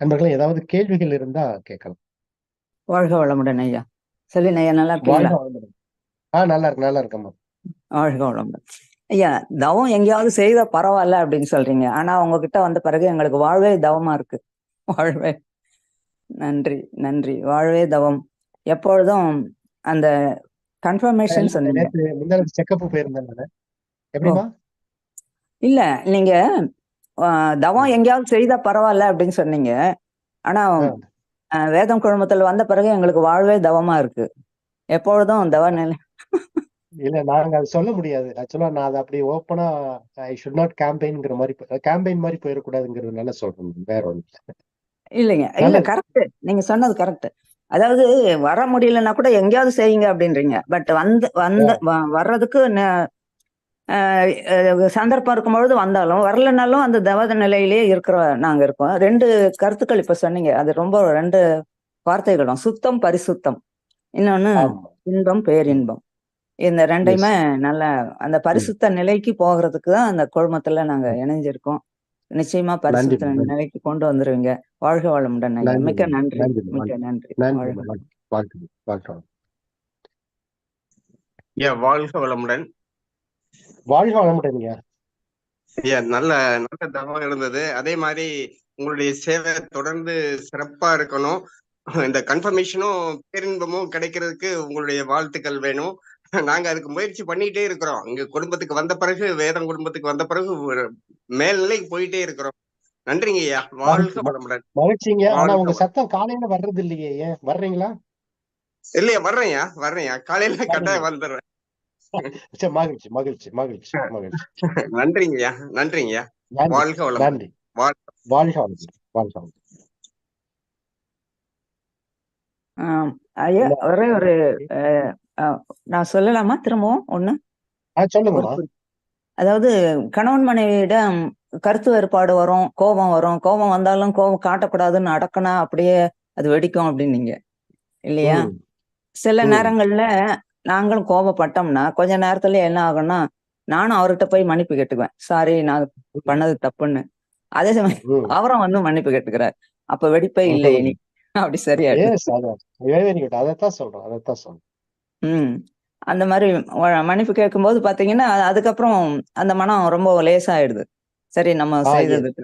நண்பர்களே ஏதாவது கேள்விகள் இருந்தா கேட்கலாம். வாழ்க வளமுடன் ஐயா. செல்வின் ஐயா நல்லா இருக்கீங்களா? வாழ்க வளமுடன். ஆ நல்லா இருக்கு நல்லா இருக்கம்மா வாழ்க வளமுடன். ஐயா தவம் எங்கேயாவது செய்த பரவாயில்ல அப்படின்னு சொல்றீங்க. ஆனா உங்ககிட்ட வந்த பிறகு எங்களுக்கு வாழ்வே தவமா இருக்கு. வாழ்வே. நன்றி நன்றி. வாழ்வே தவம். எப்பொழுதும் அந்த கன்ஃபர்மேஷன் சொன்னீங்க. செக்கப் போயிருந்தேன் எப்படிமா இல்ல நீங்க ஆஹ், தவம் எங்கேயாவது செய்தா பரவாயில்ல அப்படின்னு சொன்னீங்க. ஆனா வேதம் குழுமத்தில் வந்த பிறகு எங்களுக்கு வாழ்வே தவமா இருக்கு. எப்பொழுதும் தவ நிலை. இல்ல நாங்க அது சொல்ல முடியாது. ஆக்சுவலா நான் அதை அப்படி ஓப்பனா ஐ ஷுட் நாட் கேம்பெயின்ங்கிற மாதிரி கேம்பெயின் மாதிரி போயிடக்கூடாதுங்கிறதுனால சொல்றேன் வேற இல்ல. இல்லைங்க. இல்ல. கரெக்ட் நீங்க சொன்னது கரெக்ட் அதாவது வர முடியலன்னா கூட எங்கேயாவது செய்யுங்க அப்படின்றீங்க. பட் வந்து வந்து வர்றதுக்கு சந்தர்ப்பம் இருக்கும்பொழுது வந்தாலும் வரலனாலும் அந்த தவத நிலையிலேயே இருக்கிற நாங்க இருக்கோம். ரெண்டு கருத்துக்கள் இப்ப சொன்னீங்க. அது ரொம்ப ரெண்டு வார்த்தைகளும். சுத்தம் பரிசுத்தம். இன்னொன்னு இன்பம் பேரின்பம். இந்த ரெண்டையுமே நல்ல அந்த பரிசுத்த நிலைக்கு போகிறதுக்கு தான் அந்த குழுமத்துல நாங்க இணைஞ்சிருக்கோம். நிச்சயமா பரிசுத்த. நிலைக்கு கொண்டு வந்துருவீங்க. வாழ்க வளமுடன். மிக்க நன்றி. நன்றி. மிக்க நன்றி. வாழ்க வளமுடன். வாழ்க வளமுடன்யா ஐயா. நல்ல நல்ல தகவல் இருந்தது. அதே மாதிரி உங்களுடைய சேவை தொடர்ந்து சிறப்பா இருக்கணும். இந்த கன்ஃபர்மேஷனும் பேரின்பமும் கிடைக்கிறதுக்கு உங்களுடைய வாழ்த்துக்கள் வேணும். நாங்க அதுக்கு முயற்சி பண்ணிட்டே இருக்கிறோம். இங்க குடும்பத்துக்கு வந்த பிறகு வேதம் குடும்பத்துக்கு வந்த பிறகு மேல்நிலைக்கு போயிட்டே இருக்கிறோம். நன்றிங்க ஐயா. வாழ்க வளமுடன். மகிழ்ச்சிங்க. ஆனா உங்க. சத்தம் காலையில வர்றது இல்லையே ஏன் வர்றீங்களா? இல்லையா? வர்றேன்யா வர்றேன்யா காலையில கட்டாயம் வந்துடுறேன். சரி மகிழ்ச்சி மகிழ்ச்சி மகிழ்ச்சி மகிழ்ச்சி. நன்றிங்கய்யா நன்றிங்கய்யா. நன்றி வாழ்க வளம் நன்றி. வாழ்க. வளமுடன் வாழ்க ஆம், ஐயா. ஒரே ஒரு நான் சொல்லலாமா? திரும்பவும் ஒண்ணு? குறி- அதாவது கணவன் மனைவியிடம் கருத்து வேறுபாடு வரும் கோபம் வரும். கோபம் வந்தாலும் கோபம் காட்டக்கூடாதுன்னு அடக்கினா அப்படியே அது வெடிக்கும் அப்படின்னீங்க இல்லையா? சில. நேரங்கள்ல நாங்களும் கோபப்பட்டோம்னா கொஞ்ச நேரத்துல என்ன ஆகும்னா நானும் அவர்கிட்ட போய் மன்னிப்பு கேட்டுக்குவேன். சாரி நான் பண்ணது தப்புன்னு. அதே சமயம். அவரும் வந்து மன்னிப்பு கேட்டுக்கிறார். அப்ப வெடிப்பே இல்லை இனி அப்படி good. அதைத்தான் சொல்றோம் அதைத்தான் சொல்றோம். ம். அந்த மாதிரி மன்னிப்பு கேட்கும்போது பாத்தீங்கன்னா அதுக்கப்புறம் அந்த மனம் ரொம்ப லேசாயிடுது. சரி நம்ம செய்தது.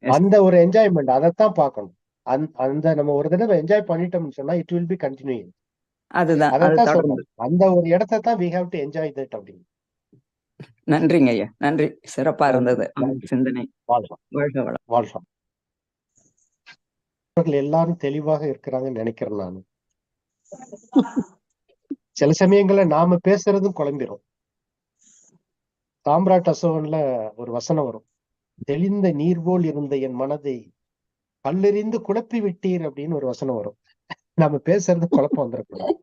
அந்த ஒரு என்ஜாய்மெண்ட் அதைத்தான் பார்க்கணும். அந்த நம்ம ஒரு தடவை என்ஜாய் பண்ணிட்டோம்னு சொன்னா இட் வில் பி கண்டினியூங் அதுதான் அந்த ஒரு இடத்தை தான் we have to enjoy that அப்படின்னு. நன்றிங்க ஐயா நன்றி. சிறப்பா இருந்தது. சிந்தனை. அவர்கள் எல்லாரும் தெளிவாக இருக்கிறாங்கன்னு நினைக்கிறேன் நான். சில சமயங்கள்ல நாம பேசுறதும் குழம்பிரும். சாம்ராட் அசோகன்ல ஒரு வசனம் வரும். தெளிந்த நீர் போல் இருந்த என் மனதை கல்லெறிந்து குழப்பி விட்டீர் அப்படின்னு ஒரு வசனம் வரும். நாம பேசுறது குழப்பம் வந்துடக்கூடாது